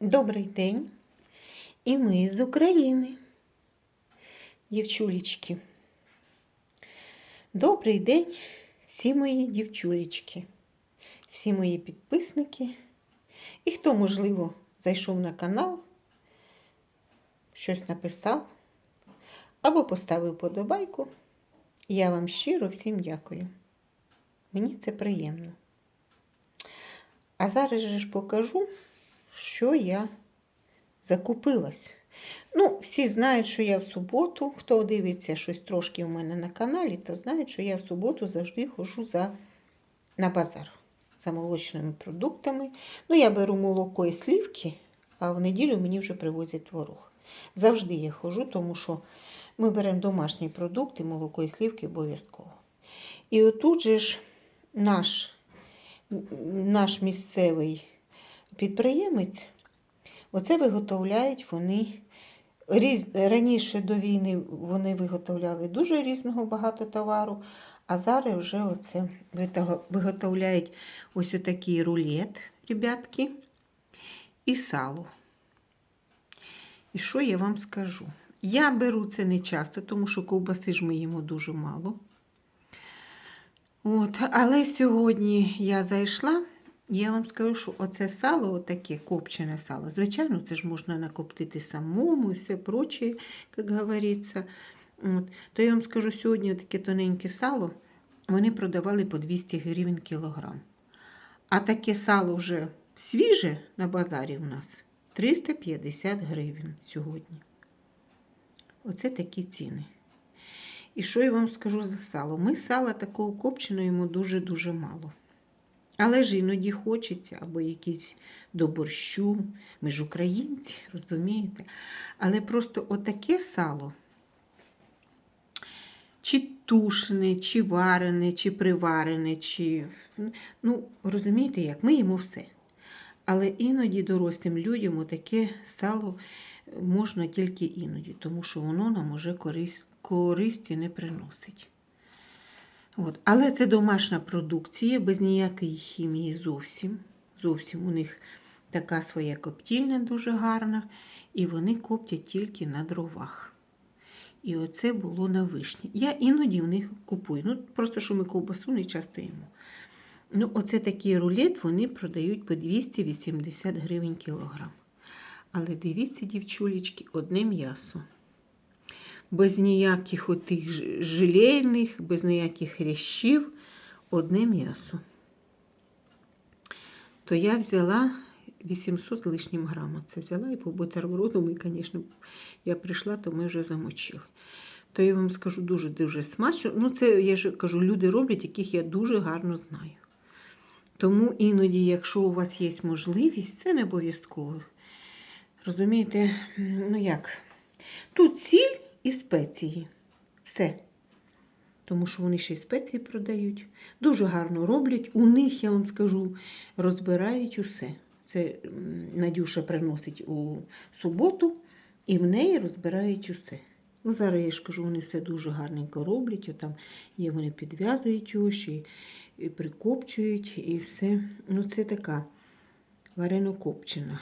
Добрий день. І ми з України. Дівчулечки. Добрий день, всі мої дівчулечки, всі мої підписники. І хто, можливо, зайшов на канал, щось написав або поставив подобайку. Я вам щиро всім дякую. Мені це приємно. А зараз же ж покажу, що я закупилась. Ну, всі знають, що я в суботу, хто дивиться щось трошки у мене на каналі, то знають, що я в суботу завжди ходжу за, на базар за молочними продуктами. Ну, я беру молоко і слівки, а в неділю мені вже привозять творог. Завжди я ходжу, тому що ми беремо домашні продукти, молоко і слівки обов'язково. І отут же ж наш, наш місцевий підприємець, оце виготовляють вони. Різ... Раніше до війни вони виготовляли дуже різного багато товару, а зараз вже оце виготовляють ось отакий рулет, ребятки, і сало. І що я вам скажу? Я беру це не часто, тому що ковбаси ж ми їмо дуже мало. От, але сьогодні я зайшла, я вам скажу, що оце сало, отаке копчене сало, звичайно, це ж можна накоптити самому і все проче, як говориться. От, то я вам скажу, сьогодні таке тоненьке сало вони продавали по 200 гривень кілограм. А таке сало вже свіже на базарі у нас 350 гривень сьогодні. Оце такі ціни. І що я вам скажу за сало? Ми сала такого копченого йому дуже-дуже мало. Але ж іноді хочеться, або якісь до борщу. Ми ж українці, розумієте? Але просто отаке сало, чи тушене, чи варене, чи приварене, чи. Ну, розумієте як? Ми їмо все. Але іноді дорослим людям таке сало можна тільки іноді, тому що воно нам уже користі не приносить. От. Але це домашня продукція, без ніякої хімії зовсім. Зовсім у них така своя коптільня дуже гарна, і вони коптять тільки на дровах. І оце було на вишні. Я іноді в них купую. Ну, просто що ми ковбасу не часто їмо. Ну, оце такий рулет вони продають по 280 гривень кілограм. Але дивіться, дівчулечки, одне м'ясо. Без ніяких отих желейних, без ніяких хрящів, одне м'ясо. То я взяла 800 з лишнім грам. Це взяла і по бутерброду ми, звісно, я прийшла, то ми вже замочили. То я вам скажу дуже-дуже смачно. Ну, це я ж кажу, люди роблять, яких я дуже гарно знаю. Тому іноді, якщо у вас є можливість, це не обов'язково. Розумієте, ну як? Тут сіль і спеції. Все. Тому що вони ще й спеції продають. Дуже гарно роблять. У них, я вам скажу, розбирають усе. Це Надюша приносить у суботу, і в неї розбирають усе. Ну, зараз я ж кажу, вони все дуже гарненько роблять. От Там є, вони підв'язують його, прикопчують, і все. Ну, це така варено-копчена.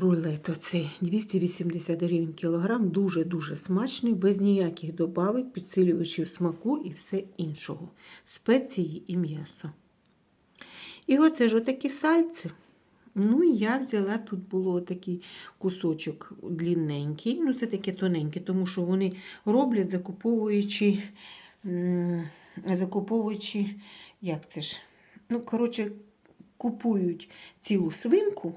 Рулет оцей 280 гривень кілограм, дуже-дуже смачний, без ніяких добавок, підсилювачів смаку і все іншого. Спеції і м'ясо. І оце ж отакі сальці. Ну, я взяла, тут було такий кусочок длинненький, ну це таке тоненьке, тому що вони роблять, закуповуючи, закуповуючи, як це ж? Ну, коротше, купують цілу свинку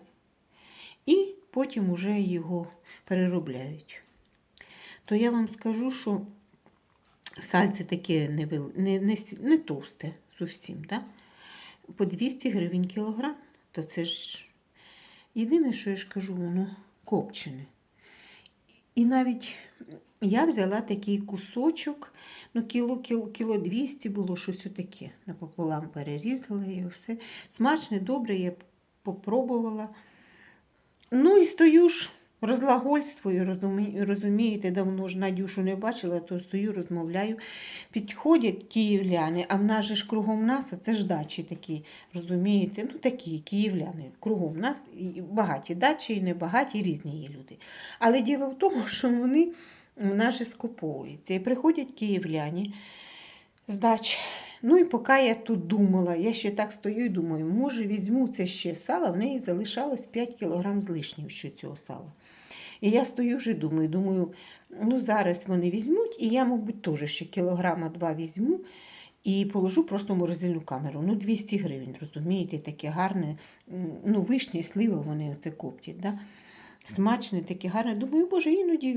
і потім уже його переробляють. То я вам скажу, що сальце таке не, не, не, не товсте зовсім, да? по 200 гривень кілограм, то це ж єдине, що я ж кажу, воно копчене. І навіть я взяла такий кусочок, ну кіло, кіло, кіло 200 було щось отаке. Напополам перерізала його все. Смачне, добре, я попробувала. Ну і стою ж, розлагольствую, розумі- розумієте, давно ж Надюшу не бачила, то стою, розмовляю. Підходять київляни, а в нас же ж кругом нас, це ж дачі такі, розумієте, ну такі київляни. Кругом нас і багаті дачі, і небагаті, різні є люди. Але діло в тому, що вони в нас же скуповуються. І приходять київляні з дач. Ну і поки я тут думала, я ще так стою і думаю, може візьму це ще сало, в неї залишалось 5 кг з лишнім ще цього сала. І я стою вже думаю, думаю, ну зараз вони візьмуть, і я, мабуть, теж ще кілограма два візьму і положу просто в морозильну камеру. Ну, 200 гривень, розумієте, таке гарне. Ну, вишні, слива вони це коптять. Да? Смачне, таке гарне. Думаю, боже, іноді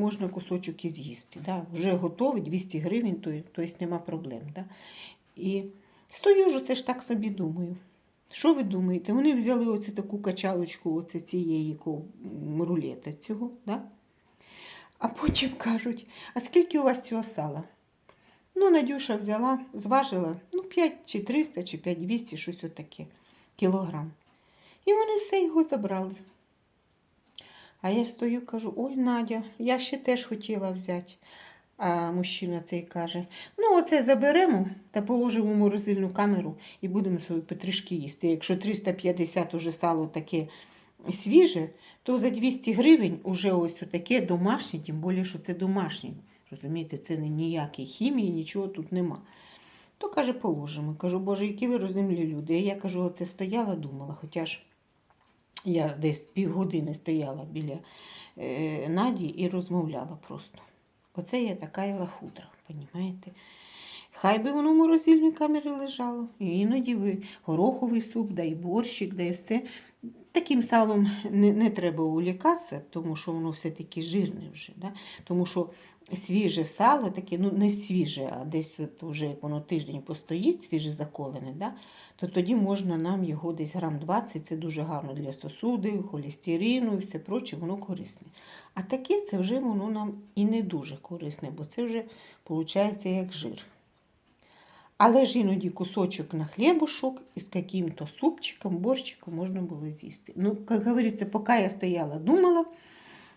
можна кусочок і з'їсти. Да? Вже готовий, 200 гривень, то, тобто нема проблем. Да? І стою ж оце ж так собі думаю. Що ви думаєте? Вони взяли оцю таку качалочку оце цієї рулета цього, да? а потім кажуть, а скільки у вас цього сала? Ну, Надюша взяла, зважила, ну, 5 чи 300, чи 5 200, щось отаке, кілограм. І вони все його забрали. А я стою, кажу, ой, Надя, я ще теж хотіла взяти. А мужчина цей каже: ну, оце заберемо та положимо в морозильну камеру і будемо свої петришки їсти. Якщо 350 уже сало таке свіже, то за 200 гривень уже ось таке домашнє, тим більше, що це домашнє. Розумієте, це не ніякої хімії, нічого тут нема. То каже, положимо. Кажу, боже, які ви розумні люди. Я кажу, оце стояла, думала, хоча ж я десь півгодини стояла біля е, Наді і розмовляла просто. Оце я така і лахудра, понімаєте? Хай би воно в морозильній камері лежало. І іноді ви гороховий суп, да і борщик, да все. Таким салом не, не треба улікатися, тому що воно все-таки жирне вже. Да? Тому що свіже сало, таке, ну не свіже, а десь от уже як воно тиждень постоїть, свіже заколене, да? то тоді можна нам його десь грам 20, це дуже гарно для сосудів, холестерину і все проче, воно корисне. А таке це вже воно нам і не дуже корисне, бо це вже виходить як жир. Але ж іноді кусочок на хлібушок із каким-то супчиком, борщиком можна було з'їсти. Ну, як говориться, поки я стояла, думала,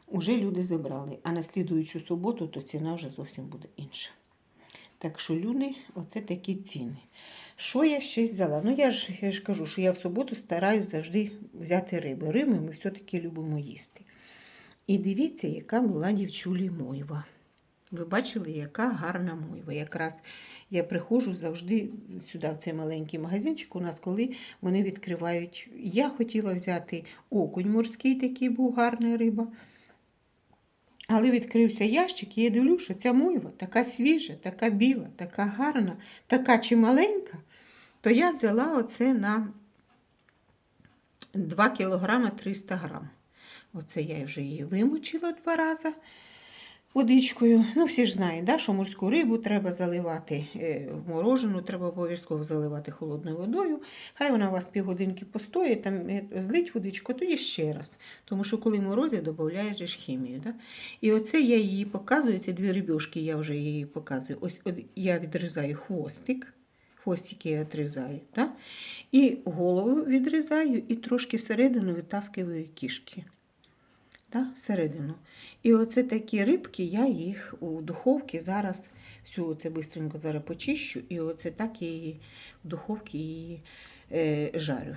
уже люди забрали. А на слідуючу суботу то ціна вже зовсім буде інша. Так що, люди, оце такі ціни. Що я ще взяла? Ну, я ж, я ж кажу, що я в суботу стараюсь завжди взяти риби. Риби ми все-таки любимо їсти. І дивіться, яка була дівчулі мойва. Ви бачили, яка гарна мойва. Якраз я приходжу завжди сюди, в цей маленький магазинчик. У нас коли вони відкривають. Я хотіла взяти окунь морський, такий був гарна риба. Але відкрився ящик, і я дивлюся, що ця мойва така свіжа, така біла, така гарна, така чималенька, то я взяла оце на 2 кг 300 грам. Оце я вже її вимочила два рази водичкою. Ну, всі ж знають, да, що морську рибу треба заливати е, морожену, треба обов'язково заливати холодною водою. Хай вона у вас півгодинки постоїть, там е, злить водичку, тоді ще раз. Тому що коли морозять, додаєш хімію. Да? І оце я її показую, ці дві рибьошки я вже її показую. Ось я відрізаю хвостик. Хвостики я відрізаю, да? і голову відрізаю, і трошки всередину витаскую кішки та, всередину. І оце такі рибки, я їх у духовці зараз всю це швидко зараз почищу, і оце так я її в духовці її е, жарю.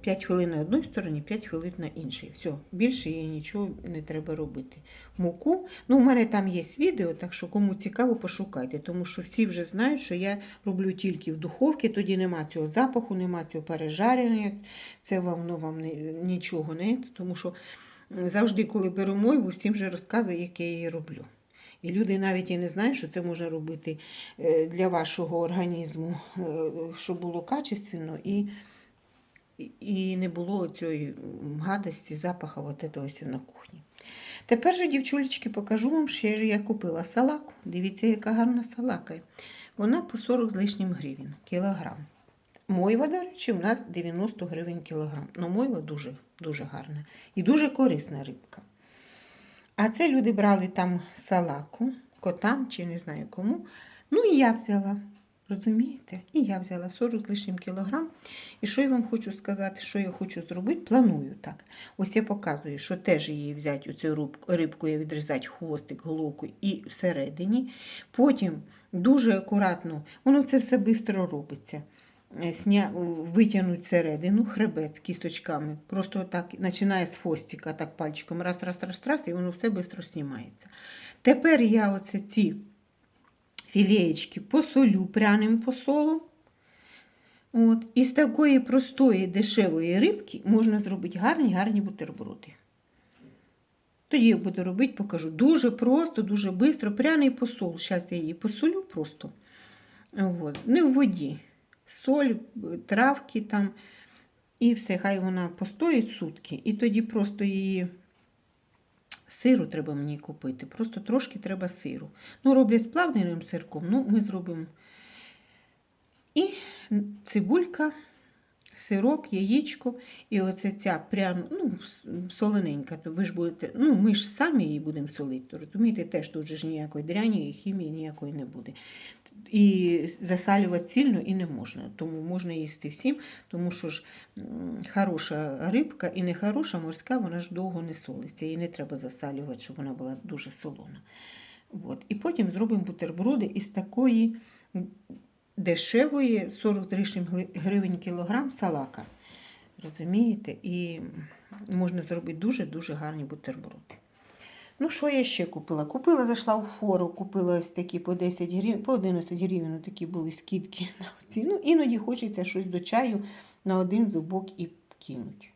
5 хвилин на одній стороні, 5 хвилин на іншій. Все, більше їй нічого не треба робити. Муку, ну у мене там є відео, так що кому цікаво, пошукайте, тому що всі вже знають, що я роблю тільки в духовці, тоді нема цього запаху, нема цього пережарення, це вам, ну, вам не, нічого не, тому що завжди, коли беру мойву, всім вже розказую, як я її роблю. І люди навіть і не знають, що це можна робити е, для вашого організму, е, щоб було качественно і, і не було цієї гадості, запаха от этого на кухні. Тепер же, дівчулечки, покажу вам, що я купила салаку. Дивіться, яка гарна салака. Вона по 40 з лишнім гривень кілограм. Мойва, до речі, у нас 90 гривень кілограм. Ну, мойва дуже, дуже гарна і дуже корисна рибка. А це люди брали там салаку, котам чи не знаю кому. Ну і я взяла. Розумієте? І я взяла 40 з лишнім кілограм. І що я вам хочу сказати, що я хочу зробити? Планую так. Ось я показую, що теж її взяти, оцю рибку, я відрізати хвостик, головку і всередині. Потім дуже акуратно, воно це все швидко робиться. Е, Сня... Витягнуть середину, хребет з кісточками. Просто так починає з хвостика, так пальчиком, раз, раз, раз, раз, і воно все швидко знімається. Тепер я оце ці філеєчки посолю пряним посолом. От. І з такої простої дешевої рибки можна зробити гарні гарні бутерброди. Тоді я буду робити, покажу. Дуже просто, дуже швидко. Пряний посол. Зараз я її посолю просто. От. Не в воді. Соль, травки там. І все, хай вона постоїть сутки. І тоді просто її сиру треба мені купити. Просто трошки треба сиру. Ну, роблять з плавленим сирком, ну, ми зробимо. І цибулька, сирок, яєчко, і оце ця прямо, ну, солененька, то ви ж будете, ну, ми ж самі її будемо солити, розумієте, теж тут же ж ніякої дряні і хімії ніякої не буде. І засалювати сильно і не можна, тому можна їсти всім, тому що ж хороша рибка і не хороша морська, вона ж довго не солиться, її не треба засалювати, щоб вона була дуже солона. От. І потім зробимо бутерброди із такої дешевої 40 з лишнім гривень кілограм салака. Розумієте? І можна зробити дуже-дуже гарні бутерброди. Ну, що я ще купила? Купила, зайшла у фору, купила ось такі по 10 гривень, по 11 гривень такі були скидки на ці. Ну, іноді хочеться щось до чаю на один зубок і кинуть.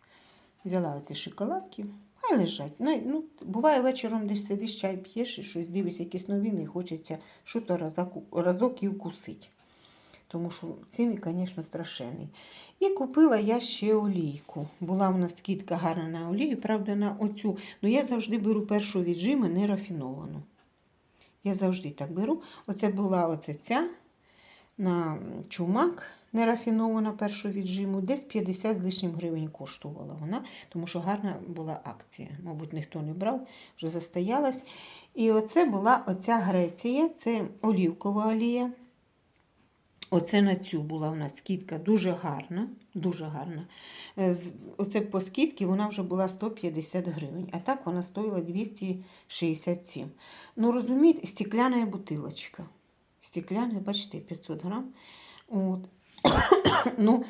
Взяла оці шоколадки, хай лежать. Ну, ну, буває вечором десь сидиш, чай п'єш і щось дивишся, якісь новини, і хочеться щось разок, разок і вкусити. Тому що ціни, звісно, страшенні. І купила я ще олійку. Була в нас скидка гарна на олію, правда, на оцю. Ну, я завжди беру першу віджиму нерафіновану. Я завжди так беру. Оце була оце ця на чумак нерафінована першу віджиму. Десь 50 з лишнім гривень коштувала вона, тому що гарна була акція. Мабуть, ніхто не брав, вже застоялась. І оце була оця Греція, це олівкова олія. Оце на цю була у нас скидка дуже гарна. Дуже гарна. Е, Оце по скидці вона вже була 150 гривень, а так вона стоїла 267. Ну, розумієте, стекляна бутилочка. Стекляна, бачите, 500 грам. От. ну,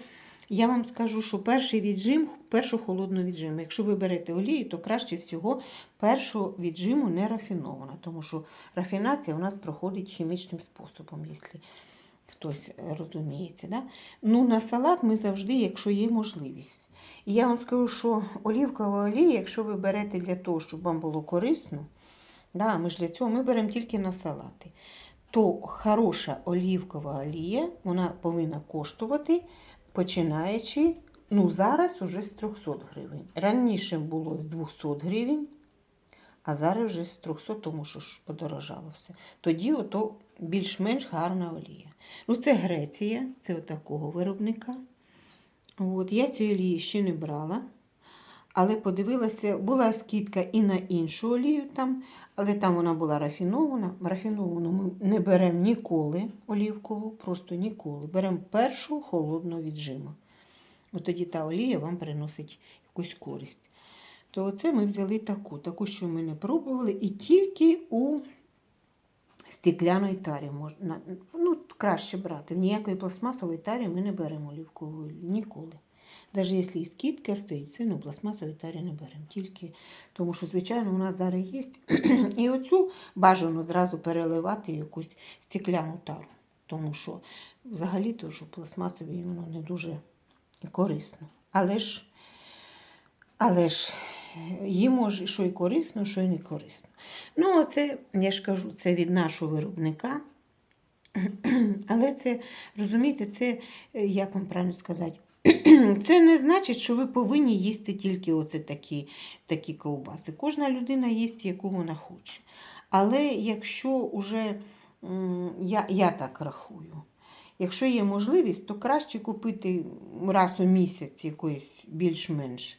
я вам скажу, що перший віджим, першу холодну віджиму. Якщо ви берете олію, то краще всього першу віджиму не рафінована, тому що рафінація у нас проходить хімічним способом, якщо хтось е, розуміється. Да? Ну, на салат ми завжди, якщо є можливість. І я вам скажу, що олівкова олія, якщо ви берете для того, щоб вам було корисно, да, ми ж для цього ми беремо тільки на салати, то хороша олівкова олія, вона повинна коштувати, починаючи, ну, зараз уже з 300 гривень. Раніше було з 200 гривень, а зараз вже з 300, тому що ж подорожало все. Тоді ото більш-менш гарна олія. Ну, це Греція, це отакого виробника. От, я цієї олії ще не брала. Але подивилася, була скидка і на іншу олію там, але там вона була рафінована. Рафіновану ми не беремо ніколи олівкову, просто ніколи. Беремо першу холодну віджиму. От тоді та олія вам приносить якусь користь. То оце ми взяли таку, таку, що ми не пробували, і тільки у стекляній тарі можна. Ну, краще брати. Ніякої пластмасової тарі ми не беремо олівкову. Ніколи. Навіть якщо і скидка стоїть, це ну, пластмасові тарі не беремо. Тільки тому що, звичайно, у нас зараз є. І оцю бажано зразу переливати якусь стекляну тару. Тому що взагалі то, що пластмасові воно не дуже корисно. Але ж, але ж їм може що і корисно, що і не корисно. Ну, оце, я ж кажу, це від нашого виробника. Але це, розумієте, це, е, як вам правильно сказати, це не значить, що ви повинні їсти тільки оце такі, такі ковбаси. Кожна людина їсть, яку вона хоче. Але якщо вже, я, я так рахую, якщо є можливість, то краще купити раз у місяць якоїсь більш-менш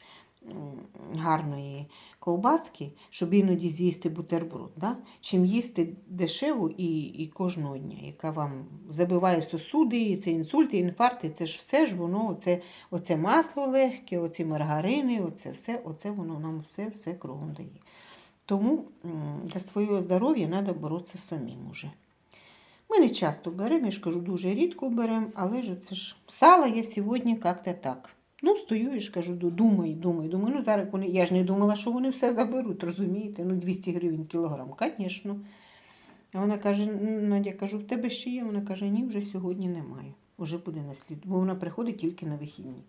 гарної ковбаски, щоб іноді з'їсти бутерброд, да? чим їсти дешеву і, і кожного дня, яка вам забиває сосуди, і це інсульти, інфаркти, це ж все ж воно, оце, оце масло легке, оці маргарини, оце все, оце воно нам все, все кругом дає. Тому для свого здоров'я треба боротися самим уже. Ми не часто беремо, я ж кажу, дуже рідко беремо, але ж це ж сало я сьогодні як-то так. Ну, стою і ж кажу, ду- думаю, думаю, ну зараз вони, я ж не думала, що вони все заберуть, розумієте? Ну, 200 гривень кілограм, звісно. А вона каже, Надя, кажу, в тебе ще є? Вона каже, ні, вже сьогодні немає. Уже буде на слід, бо вона приходить тільки на вихідні.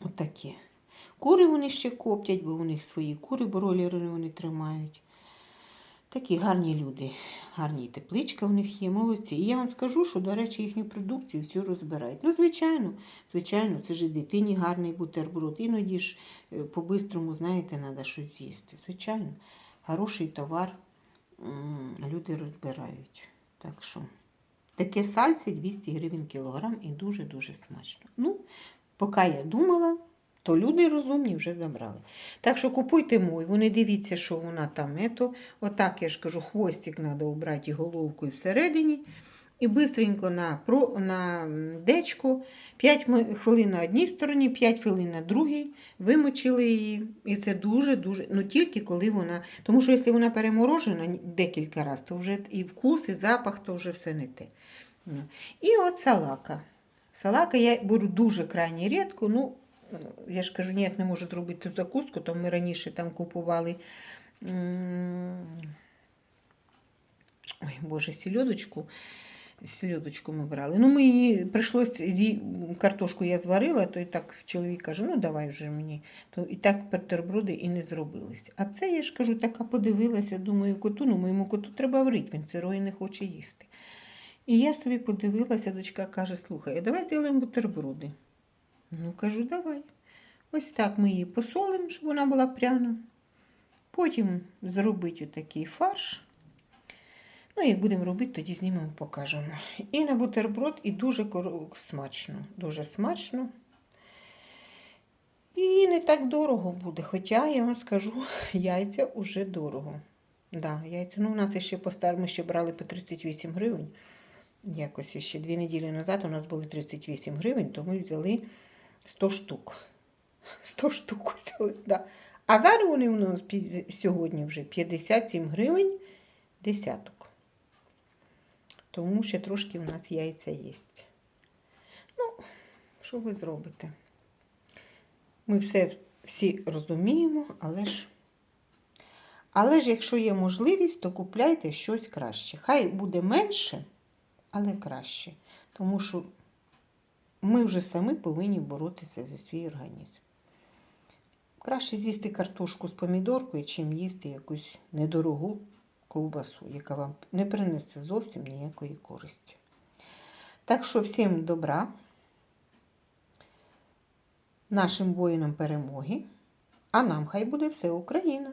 Отакі. Кури вони ще коптять, бо у них свої кури, бройлери вони тримають. Такі гарні люди, гарні тепличка в них є, молодці. І я вам скажу, що, до речі, їхню продукцію всю розбирають. Ну, звичайно, звичайно, це ж дитині гарний бутерброд. Іноді ж е, по-бистрому, знаєте, треба щось з'їсти. Звичайно, хороший товар люди розбирають. Так що, таке сальце 200 гривень кілограм і дуже-дуже смачно. Ну, поки я думала, то люди розумні вже забрали. Так що купуйте мой, вони дивіться, що вона там. Ето. Отак я ж кажу, хвостик треба обрати головку і всередині. І бистренько на, на дечку 5 хвилин на одній стороні, 5 хвилин на другій. Вимочили її. І це дуже-дуже. Ну тільки коли вона. Тому що якщо вона переморожена декілька разів, то вже і вкус, і запах, то вже все не те. Ну. І от салака. Салака я беру дуже крайні рідко. Ну, я ж кажу, ніяк не можу зробити закуску, то ми раніше там купували. Ой, Боже, сільодочку. Сільодочку ми брали. Ну, ми прийшлось картошку я зварила, то і так чоловік каже, ну давай вже мені. То і так бутерброди і не зробились. А це я ж кажу, така подивилася, думаю, коту, ну моєму коту треба врити, він сирої не хоче їсти. І я собі подивилася, дочка каже, слухай, давай зробимо бутерброди. Ну, кажу, давай. Ось так ми її посолимо, щоб вона була пряна. Потім зробити отакий фарш. Ну, як будемо робити, тоді знімемо, покажемо. І на бутерброд, і дуже смачно. Дуже смачно. І не так дорого буде. Хоча я вам скажу, яйця вже дорого. Да, яйця. Ну, у нас ще по старому ще брали по 38 гривень. Якось ще дві неділі назад у нас були 38 гривень, то ми взяли 100 штук. 100 штук взяли, да. А зараз вони у нас сьогодні вже 57 гривень десяток. Тому ще трошки у нас яйця є. Ну, що ви зробите? Ми все всі розуміємо, але ж. Але ж, якщо є можливість, то купляйте щось краще. Хай буде менше, але краще. Тому що ми вже самі повинні боротися за свій організм. Краще з'їсти картошку з помідоркою, чим їсти якусь недорогу ковбасу, яка вам не принесе зовсім ніякої користі. Так що всім добра, нашим воїнам перемоги, а нам хай буде все Україна!